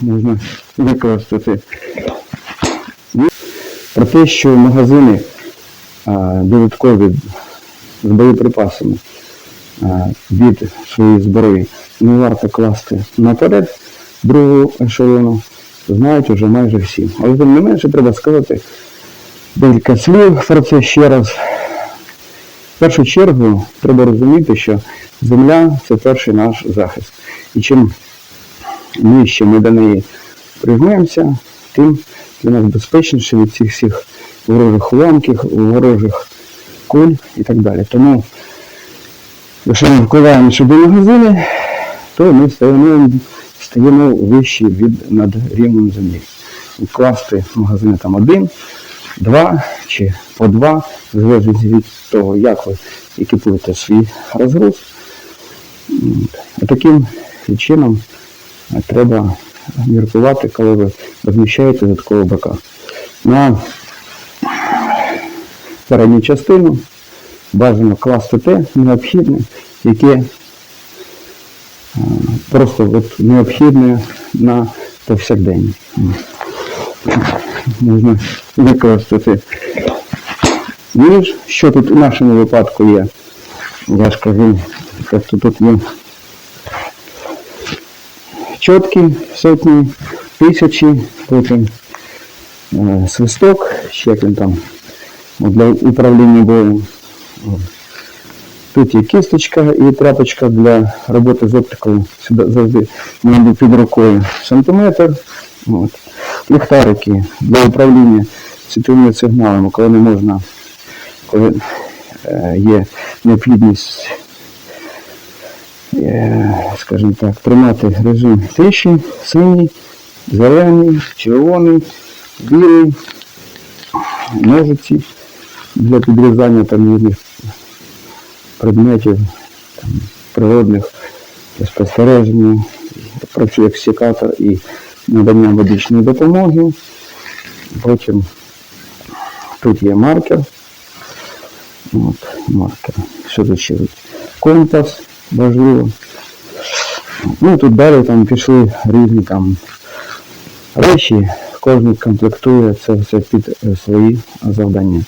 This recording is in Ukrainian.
Можна це. Про те, що магазини а, додаткові з боєприпасами а, від своєї зброї не варто класти наперед другого ешелону, знають вже майже всі. Але тим не менше треба сказати декілька слів про це ще раз. В першу чергу треба розуміти, що земля це перший наш захист. І чим нижче ми до неї прижмемося, тим для нас безпечніше від цих всіх ворожих уламків, ворожих куль і так далі. Тому, якщо ми вкладаємо сюди магазини, то ми стаємо, стаємо вищі від над рівнем землі. Вкласти магазини там один, два чи по два, залежить від того, як ви екіпуєте свій розгруз. Таким чином треба міркувати, коли ви розміщаєте додатково бока. На передню частину бажано класти те необхідне, яке е, просто от необхідне на повсякдень. Можна це. Ніж, що тут у нашому випадку є? Я скажу, тобто тут є чотки сотні, тисячі, потім е, свисток, ще він там для управління боєм. Тут є кісточка і тряпочка для роботи з оптикою. Сюди завжди має під рукою сантиметр. От. Ліхтарики для управління світловими сигналами, коли не можна, коли е, є необхідність скажімо так, тримати режим тиші, синій, зелений, червоний, білий, ножиці для підрізання там різних предметів там, природних спостереження, працює секатор і надання медичної допомоги. Потім тут є маркер. От, маркер. Що тут ще? Компас важливо. Ну тут далі там пішли різні там речі, кожен комплектує це все під е, свої завдання.